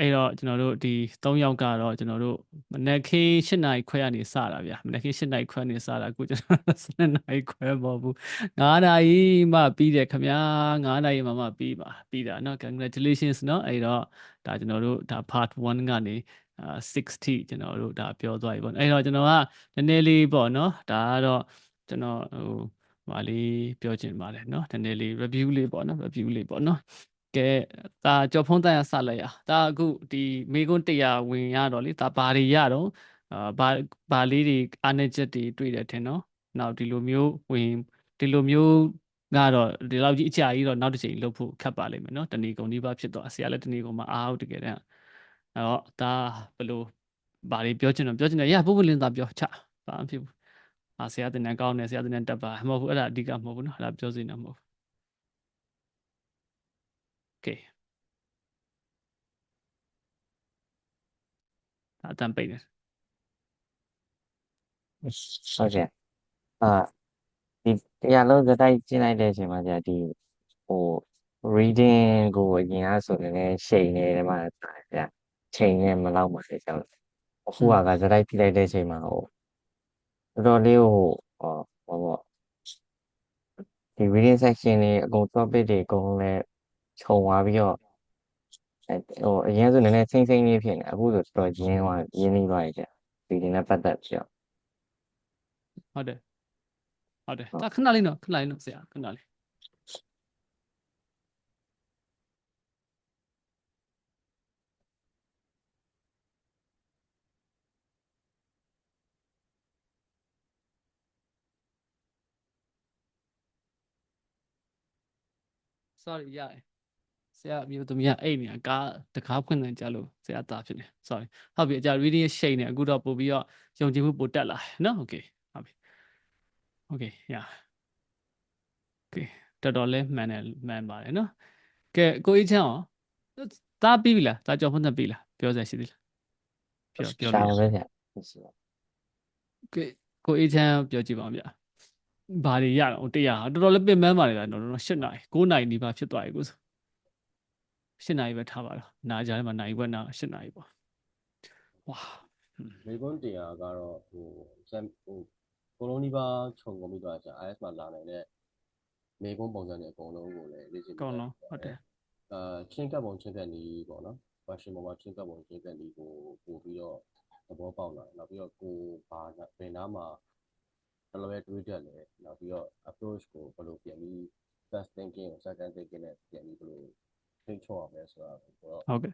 အဲ့တော့ကျွန်တော်တို့ဒီ၃ယောက်ကတော့ကျွန်တော်တို့မနက်ခင်း၈နာရီခွဲကနေစတာဗျာမနက်ခင်း၈နာရီခွဲနေစတာအခုကျွန်တော်7နာရီခွဲမဟုတ်ဘူး9နာရီမှပြီးတယ်ခင်ဗျာ9နာရီမှမှပြီးပါပြီးတာเนาะ congratulations เนาะအဲ့တော့ဒါကျွန်တော်တို့ဒါ part 1ကနေအာ60ကျွန်တော်တို့ဒါပြောသွားပြီပေါ့အဲ့တော့ကျွန်တော်ကနည်းနည်းလေးပေါ့เนาะဒါကတော့ကျွန်တော်ဟိုဟာလေးပြောချင်ပါတယ်เนาะနည်းနည်းလေး review လေးပေါ့เนาะ review လေးပေါ့เนาะ ကဲဒါကြော်ဖုံးတန်ရဆက်လိုက်ရဒါအခုဒီမေကွန်း100ဝင်ရတော့လေဒါဘာတွေရတော့အာဘာဘာလေးတွေအားနည်းချက်တွေတွေ့တယ်ထင်နော်နောက်ဒီလိုမျိုးဝင်ဒီလိုမျိုးကတော့ဒီလောက်ကြီးအကြာကြီးတော့နောက်တစ်ချိန်လုပ်ဖို့ခက်ပါလိမ့်မယ်နော်တဏီကုံဒီပါဖြစ်တော့ဆရာလည်းတဏီကုံမှာအားဟုတ်တကယ်တမ်းအဲ့တော့ဒါဘယ်လိုဘာတွေပြောချင်တော့ပြောချင်တယ်ရပုဂ္ဂလင်းသာပြောချဘာမှဖြစ်ဘူးအာဆရာတင်တန်းကောင်းတယ်ဆရာတင်တန်းတက်ပါမဟုတ်ဘူးအဲ့ဒါအဓိကမဟုတ်ဘူးနော်အဲ့ဒါပြောစင်တာမဟုတ်ဘူး ကဲအတန်ပိတ်တယ်ဟုတ်ကဲ့အာဒီတရားလုံးစတိုက်ကျင်းလိုက်တဲ့အချိန်မှာကြာဒီဟို reading ကိုအရင်ကဆိုနေနေချိန်နေတယ်မှာကြာချိန်နဲ့မလောက်ပါစေကျွန်တော်အခုကကစတိုက်ပြလိုက်တဲ့အချိန်မှာဟိုတော်တော်လေးဟိုဟောပေါ့ဒီ reading section တွေအကုန် topic တွေအကုန်လည်း ခြုံသွားပြီးတော့အဲဟိုအရင်ဆိုနည်းနည်းစိမ့်စိမ့်လေးဖြစ်နေအခုဆိုတော်တော်ရင်းသွားရင်းနေသွားပြီကြာဒီဒီနဲ့ပတ်သက်ပြီးတော့ဟုတ်တယ်ဟုတ်တယ်ဒါခဏလေးနော်ခဏလေးနော်ဆရာခဏလေး sorry ရတယ် ဆရာအမျိုးသမီးကအိတ်နေတာကားတကားဖွင့်နေကြလို့ဆရာတာဖြစ်နေ sorry ဟုတ်ပြီအကြ reading ရဲ့ shade နဲ့အခုတော့ပို့ပြီးတော့ယုံကြည်မှုပိုတက်လာတယ်နော် okay ဟုတ်ပြီ okay ရ okay တော်တော်လေးမှန်တယ်မှန်ပါတယ်နော်ကဲကိုကြီးချမ်းရောတားပြီးပြီလားတားကြော်ဖွင့်သက်ပြီးလားပြောစရာရှိသေးလားပြောပြောရှာလို့ပဲဗျရှိပါကဲကိုအေးချမ်းပြောကြည့်ပါဦးဗျဘာတွေရတော့တရားတော်တော်လေးပင်ပန်းပါလေလားတော်တော်၈နာရီ9နာရီနေပါဖြစ်သွားပြီကိုဆို ၈နာရီပဲထားပါတော့နားကြတယ်မှာနာရီဘက်နာ၈နာရီပေါ့ဝါမေကွန်းတရားကတော့ဟိုစမ်ဟိုအကုန်လုံးဒီပါခြုံကုန်ပြီးတော့ကြာ IS မှာလာနိုင်တဲ့မေကွန်းပုံစံတွေအကုန်လုံးကိုလည်းလေ့ကျင့်ကောင်းလုံးဟုတ်တယ်အာချင်းကပ်ပုံချင်းကပ်နီးပေါ့နော် question ပေါ်မှာချင်းကပ်ပုံချင်းကပ်နီးကိုပို့ပြီးတော့သဘောပေါက်လာတယ်နောက်ပြီးတော့ကိုဘာဘယ်နားမှာဘယ်လိုပဲတွေးတတ်လဲနောက်ပြီးတော့ approach ကိုဘယ်လိုပြန်ပြီး first thinking ကို second thinking နဲ့ပြန်ပြီးဘယ်လို ထိန်းချုပ်အောင်လဲဆိုတာကိုတော့ဟုတ်ကဲ့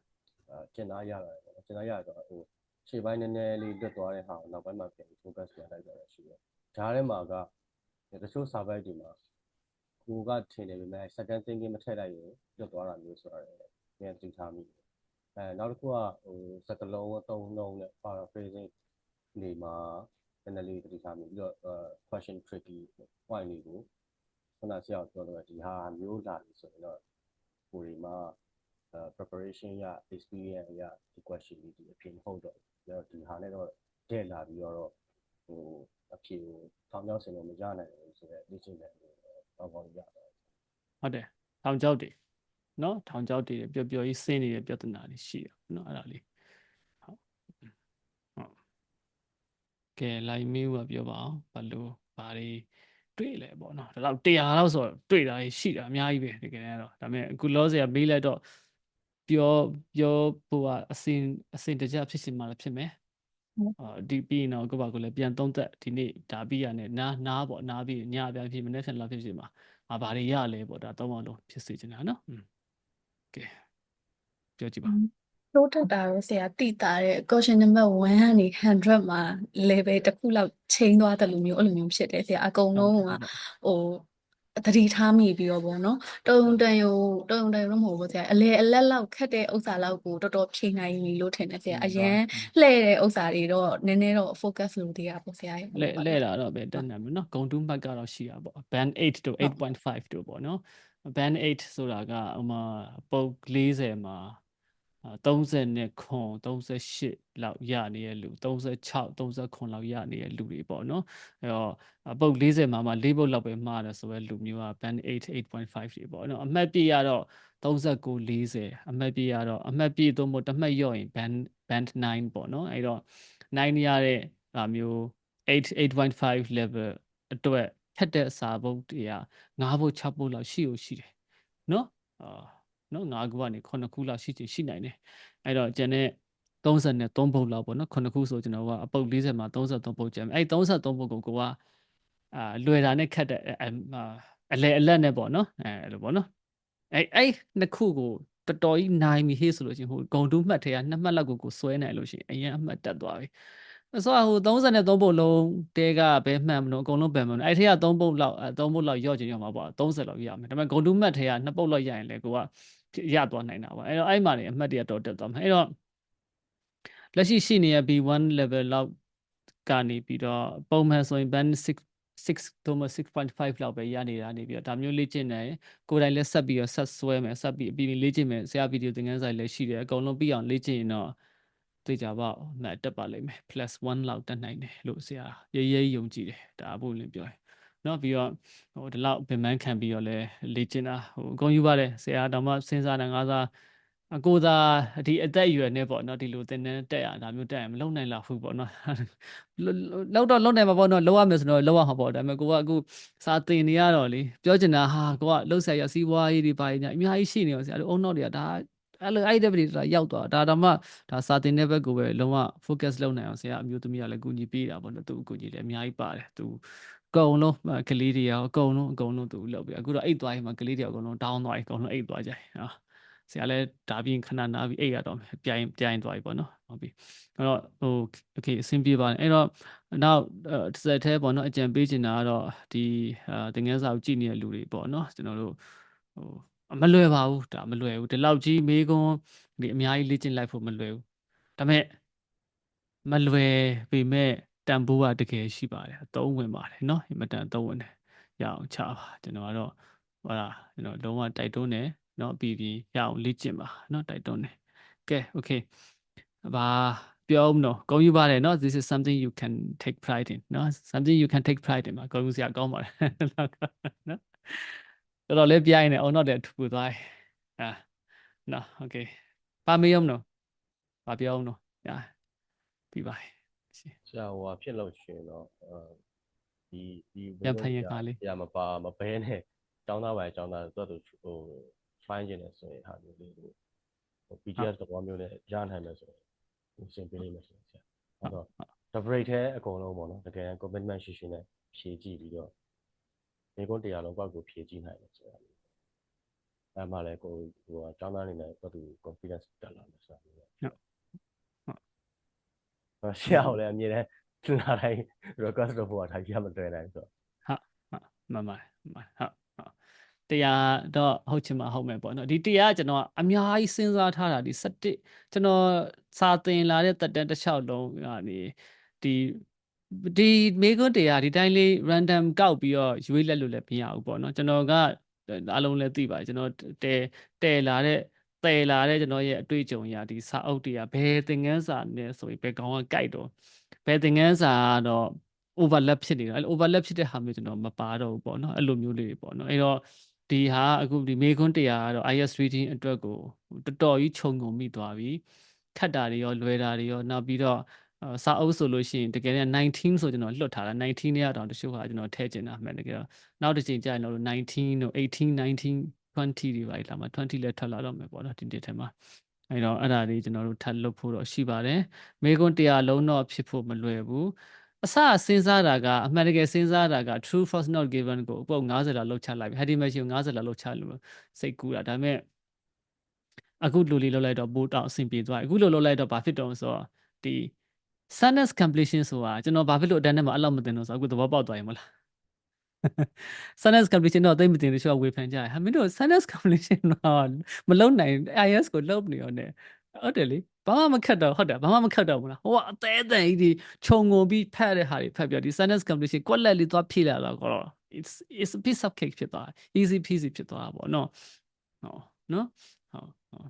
အာကျင်သားရတာပေါ့နော်ကျင်သားရတော့ဟိုခြေပိုင်းနည်းနည်းလေးလွတ်သွားတဲ့ဟာကိုနောက်ပိုင်းမှာပြန်ပြီး focus ပြန်လိုက်ကြရရှိတယ်။ဂျားထဲမှာကတချို့စာပိုက်တွေမှာကိုကထင်တယ်ပေမဲ့ second thinking မထည့်လိုက်ရင်လွတ်သွားတာမျိုးဆိုတာလည်းပြန်သိထားမိတယ်။အဲနောက်တစ်ခုကဟိုစကလုံးအသုံးနှုန်းနဲ့ paraphrasing နေမှာနည်းနည်းလေးသိထားမိပြီးတော့ question tricky point တွေကိုခုနဆရာပြောတော့ဒီဟာမျိုးလာပြီဆိုရင်တော့ ကိုယ်ဒီမှာ uh, preparation ရ experience ရဒီ question လေးဒီအဖြစ်မဟုတ်တော့ဘူးအဲ့တော့ဒီဟာနဲ့တော့တဲ့လာပြီးတော့ဟိုအဖြစ်ကိုထောင်ချောက်စင်လို့မရနိုင်ဘူးဆိုတော့လေ့ကျင့်တယ်လို့တော့ကောင်းရပါတယ်ဟုတ်တယ်ထောင်ချောက်တွေနော်ထောင်ချောက်တွေပျော်ပျော်ကြီးဆင်းနေတဲ့ပြဿနာတွေရှိတယ်နော်အဲ့ဒါလေးဟုတ်ဟုတ်ကဲလိုက်မီးကပြောပါအောင်ဘလို့ဘာတွေ တွေ့လဲပေါ့နော်ဒါတော့တရားလောက်ဆိုတော့တွေ့တာရှိတာအများကြီးပဲတကယ်တော့ဒါပေမဲ့အခုလောဆရာမေးလိုက်တော့ပြောပြောဖို့ကအစင်အစင်တကြဖြစ်စီမှလည်းဖြစ်မယ်အာဒီပြီးရင်တော့ကိုယ့်ဘာကိုယ်လည်းပြန်သုံးသက်ဒီနေ့ဒါပြီးရနဲ့နားနားပေါ့နားပြီးညပြန်ဖြစ်မနေ့ပြန်လာဖြစ်စီမှာအာဘာတွေရလဲပေါ့ဒါသုံးအောင်လုံးဖြစ်စေချင်တာနော်อืมကဲပြောကြည့်ပါ တိုးတက်တာရောဆရာတိတာတဲ့ question number 1ကနေ100မှာ level တစ်ခုလောက်ချိန်သွားတယ်လို့မျိုးအဲ့လိုမျိုးဖြစ်တယ်ဆရာအကုန်လုံးကဟိုသတိထားမိပြီးတော့ဗောနော်တုံတန်ယုံတုံတန်ယုံတော့မဟုတ်ဘူးဆရာအလဲအလက်လောက်ခက်တဲ့ဥစ္စာလောက်ကိုတော်တော်ဖြေနိုင်ပြီလို့ထင်တယ်ဆရာအရန်လှဲ့တဲ့ဥစ္စာတွေတော့နည်းနည်းတော့ focus လုပ်သေးတာပေါ့ဆရာရဲ့လဲလဲတာတော့ပဲတက်နေမယ်နော်ဂုံတူးမှတ်ကတော့ရှိတာပေါ့ band 8တို့8.5တို့ပေါ့နော် band 8ဆိုတာကဥမာပုတ်40မှာ ဟ30နဲ့ခွန်38လောက်ရနေတဲ့လူ36 39လောက်ရနေတဲ့လူတွေပေါ့နော်အဲ့တော့အပုတ်40မှာမှ၄ပုတ်လောက်ပဲမှားတယ်ဆိုပဲလူမျိုးက band 8 8.5တွေပေါ့နော်အမှတ်ပြရတော့39 40အမှတ်ပြရတော့အမှတ်ပြသို့မဟုတ်တစ်မှတ်လျော့ရင် band band 9ပေါ့နော်အဲ့တော့9ရတဲ့ဒါမျိုး8 8.5 level အတွက်ဖက်တဲ့စာပုတ်တွေက9ပုတ်6ပုတ်လောက်ရှိ ਉ ရှိတယ်နော်အာ နော်9ခုကနေ9ခုလောက်ရှိချင်ရှိနိုင်တယ်အဲ့တော့ကျန်တဲ့33ပုတ်လောက်ပေါ့နော်9ခုဆိုကျွန်တော်ကအပုတ်40မှာ33ပုတ်ကျန်အဲ့33ပုတ်ကိုကိုကအာလွယ်တာနဲ့ခက်တဲ့အလဲအလက်နဲ့ပေါ့နော်အဲလိုပေါ့နော်အဲ့အဲ့နှစ်ခုကိုတော်တော်ကြီးနိုင်ပြီဟေ့ဆိုလို့ချင်းဟိုဂုံတူးမှတ်ထဲကနှစ်မှတ်လောက်ကိုကိုစွဲနိုင်လို့ရှိရင်အရင်အမှတ်တက်သွားပြီ ဆိုတော့ဟို33ပုတ်လုံးတဲကဘယ်မှန်မလို့အကုန်လုံးဘယ်မှန်မလို့အဲ့ထဲက3ပုတ်လောက်3ပုတ်လောက်ရော့ချင်ရောမှာပေါ့30လောက်ရမယ်ဒါပေမဲ့ဂုံတူးမှတ်ထဲက2ပုတ်လောက်ရရင်လေကိုကရသွားနိုင်တာပေါ့အဲ့တော့အဲ့မှာနေအမှတ်တရတော်တက်သွားမှာအဲ့တော့လက်ရှိရှိနေတဲ့ B1 level လောက်ကနေပြီးတော့ပုံမှန်ဆိုရင် band 6 6သို့မဟုတ်6.5လောက်ပဲရနေတာနေပြီးတော့ဒါမျိုးလေ့ကျင့်တယ်ကိုယ်တိုင်လည်းဆက်ပြီးတော့ဆက်ဆွဲမယ်ဆက်ပြီးပြီးလေ့ကျင့်မယ်ဆရာဗီဒီယိုသင်ခန်းစာလည်းရှိတယ်အကုန်လုံးပြီးအောင်လေ့ကျင့်ရင်တော့ သိကြပါအောင်နဲ့တက်ပါလိမ့်မယ် plus 1လောက်တက်နိုင်တယ်လို့ဆရာရရယုံကြည်တယ်ဒါဘုလင်းပြောတယ်နော်ပြီးတော့ဟိုဒီလောက်ပင်ပန်းခံပြီးတော့လဲလေ့ကျင့်တာဟိုအကုန်ယူပါတယ်ဆရာတော်မှစဉ်းစားတယ်ငါးစားအကိုသာဒီအသက်အရွယ်နဲ့ပေါ့နော်ဒီလိုသင်တန်းတက်ရတာမျိုးတက်ရမလုံနိုင်လောက်ဘူးပေါ့နော်လောက်တော့လုံနိုင်မှာပေါ့နော်လောက်ရမယ်ဆိုတော့လောက်ရမှာပေါ့ဒါပေမဲ့ကိုကအခုစာသင်နေရတော့လေပြောချင်တာဟာကိုကလှုပ်ဆက်ရစီးပွားရေးတွေပါညာအများကြီးရှိနေအောင်ဆရာတို့အုံတော့တွေကဒါ အဲ့လိုအဲ့ဒီဘက်တွေရောက်သွားဒါဒါမှဒါစာတင်တဲ့ဘက်ကိုပဲလုံးဝ focus လုပ်နိုင်အောင်ဆရာအမျိုးသမီးကလည်းကူညီပေးတာပေါ့နော်သူအကူညီလည်းအများကြီးပါတယ်သူကုံလုံးကလေးတွေရောအကုန်လုံးအကုန်လုံးသူလောက်ပြီအခုတော့အိတ်သွားရင်မှကလေးတွေအကုန်လုံး down သွားရင်အကုန်လုံးအိတ်သွားကြရင်ဟာဆရာလည်းဒါပြင်ခဏနားပြီးအိတ်ရတော့မယ်ပြိုင်ပြိုင်သွားပြီပေါ့နော်ဟုတ်ပြီအဲ့တော့ဟို okay အဆင်ပြေပါတယ်အဲ့တော့နောက်တစ်ဆက်သေးပေါ့နော်အကြံပေးချင်တာကတော့ဒီတင်ငန်းစာကိုကြည့်နေတဲ့လူတွေပေါ့နော်ကျွန်တော်တို့ဟို မလွယ်ပါဘူးဒါမလွယ်ဘူးဒီလောက်ကြီးမေးခွန်းဒီအများကြီးလေ့ကျင့်လိုက်ဖို့မလွယ်ဘူးဒါပေမဲ့မလွယ်ပေမဲ့တန်ဖိုးကတကယ်ရှိပါတယ်အသုံးဝင်ပါတယ်เนาะအင်မတန်အသုံးဝင်တယ်ရအောင်ချပါကျွန်တော်ကတော့ဟောလားကျွန်တော်လုံးဝတိုက်တွန်းတယ်เนาะပြီးပြီးရအောင်လေ့ကျင့်ပါเนาะတိုက်တွန်းတယ်ကဲ okay ဘာပြောဦးမလို့ဂုဏ်ယူပါတယ်เนาะ this is something you can take pride in เนาะ something you can take pride in မှာဂုဏ်ယူစရာကောင်းပါတယ်เนาะ တော်တော်လေးပြိုင်နေအောင်တော့တဲ့ထူသွားတယ်အာနော် okay ပါမေးအောင်နော်ဘာပြောအောင်နော်ညာပြီးပါတယ်ဆရာဟိုဟာဖြစ်လို့ရှိရင်တော့အဲဒီဒီရဖိုင်ရပါလေဆရာမပါမဘဲနဲ့ကျောင်းသားပါကျောင်းသားသူကသူဟို find ကျင်တယ်ဆိုရင်ဟာမျိုးလေးဟို PDF သဘောမျိုးနဲ့ရနိုင်မယ်ဆိုရင်ဟိုစင်ပေးလိမ့်မယ်ဆိုရင်ဆရာအဲ့တော့ the break ထဲအကုန်လုံးပေါ့နော်တကယ် commitment ရှိရှိနဲ့ဖြည့်ကြည့်ပြီးတော့ ဒီကုန်းတရားလုံးကောက်ကိုဖြည့်ကြည့်နိုင်တယ်ဆိုတာအဲ့မှလည်းကိုဟိုကျောင်းသားအနေနဲ့သူ confidence တက်လာမယ်ဆိုတာမျိုးဆရာကိုလည်းအမြဲတမ်းလာတိုင်း request လုပ်ဖို့ကထားရမတွေ့နိုင်ဆိုတော့ဟုတ်ဟုတ်မှန်ပါတယ်မှန်ပါတယ်ဟုတ်ဟုတ်တရားတော့ဟုတ်ချင်မှဟုတ်မယ်ပေါ့နော်ဒီတရားကကျွန်တော်အများကြီးစဉ်းစားထားတာဒီ17ကျွန်တော်စာသင်လာတဲ့တက်တန်းတစ်လျှောက်လုံးကနေဒီ ဒီမေကွန်းတရားဒီတိုင်းလေး random ကောက်ပြီးတော့ရွေးလက်လို့လည်းမရဘူးပေါ့နော်ကျွန်တော်ကအလုံးလည်းသိပါတယ်ကျွန်တော်တဲတဲလာတဲ့တဲလာတဲ့ကျွန်တော်ရဲ့အတွေ့အကြုံအရာဒီစာအုပ်တွေကဘယ်သင်ခန်းစာနဲ့ဆိုရင်ဘယ်ကောင်ကကြိုက်တော့ဘယ်သင်ခန်းစာကတော့ overlap ဖြစ်နေတာအဲ့လို overlap ဖြစ်တဲ့ဟာမျိုးကျွန်တော်မပါတော့ဘူးပေါ့နော်အဲ့လိုမျိုးလေးတွေပေါ့နော်အဲ့တော့ဒီဟာအခုဒီမေခွန်းတရားကတော့ IS reading အတွက်ကိုတော်တော်ကြီးခြုံငုံမိသွားပြီခတ်တာတွေရောလွယ်တာတွေရောနောက်ပြီးတော့ စာအုပ်ဆိုလို့ရှိရင်တကယ်နဲ့19ဆိုကျွန်တော်လွတ်ထားတာ19နဲ့တော့တချို့ဟာကျွန်တော်ထည့်ချင်တာမှန်တကယ်တော့နောက်တစ်ချိန်ကြာရင်တော့19တို့18 19 20တွေပါလာမှာ20လည်းထွက်လာတော့မယ်ပေါ့နော်ဒီတစ်ထဲမှာအဲတော့အဲ့ဒါလေးကျွန်တော်တို့ထပ်လုပ်ဖို့တော့ရှိပါတယ်မေခွန်းတရားလုံးတော့ဖြစ်ဖို့မလွယ်ဘူးအစစဉ်းစားတာကအမှန်တကယ်စဉ်းစားတာက true false not given ကိုအပုတ်90လောက်လောက်ချလိုက်ပြီ heady machine ကို90လောက်လောက်ချလို့စိတ်ကူးတာဒါပေမဲ့အခုလူလေးလောက်လိုက်တော့ပို့တော့အဆင်ပြေသွားပြီအခုလိုလောက်လိုက်တော့ဘာဖြစ်တော့ဆိုတော့ဒီ sentence completion ဆိုတာကျွန်တော်ဘာဖြစ်လို့အတန်းထဲမှာအဲ့လောက်မသိလို့ဆိုတော့အခုသဘောပေါက်သွားရင်မလား sentence completion တော့သိမသိလို့ရှိတော့ဝေဖန်ကြတယ်ဟာမင်းတို့ sentence completion တော့မလုံနိုင် IS ကိုလုံနေရော ਨੇ ဟုတ်တယ်လေဘာမှမခတ်တော့ဟုတ်တယ်ဘာမှမခတ်တော့ဘူးလားဟိုကအသေးအတန်ကြီးဒီခြုံငုံပြီးဖတ်တဲ့ဟာတွေဖတ်ပြဒီ sentence completion ကွက်လက်လေးသွားဖြည့်လာတော့ကော it's it's a piece of cake ဖြစ်သွား easy peasy ဖြစ်သွားတာပေါ့နော်ဟုတ်နော်ဟုတ်ဟုတ်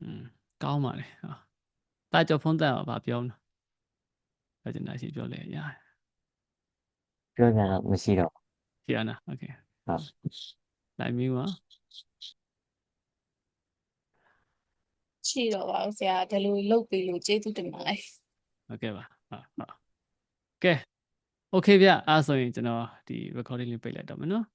อืม ကောင်းပါလေဟာတာကြောင့်ဖုန်းတက်ပါဗာပြောမလို့ ပြောချင်တာရှိပြောလေရတယ် ပြောကြတော့မရှိတော့ ကြည်ရနာโอเค ဟုတ် နိုင်မျိုးပါ ရှိတော့ပါဦးဆရာဒီလိုလုပ်ပြီးလို့ကျေးဇူးတင်ပါတယ် โอเคပါဟုတ်ဟုတ်ကဲโอเคဗျအားဆိုရင်ကျွန်တော်ဒီ recording လေးပိတ်လိုက်တော့မယ်နော်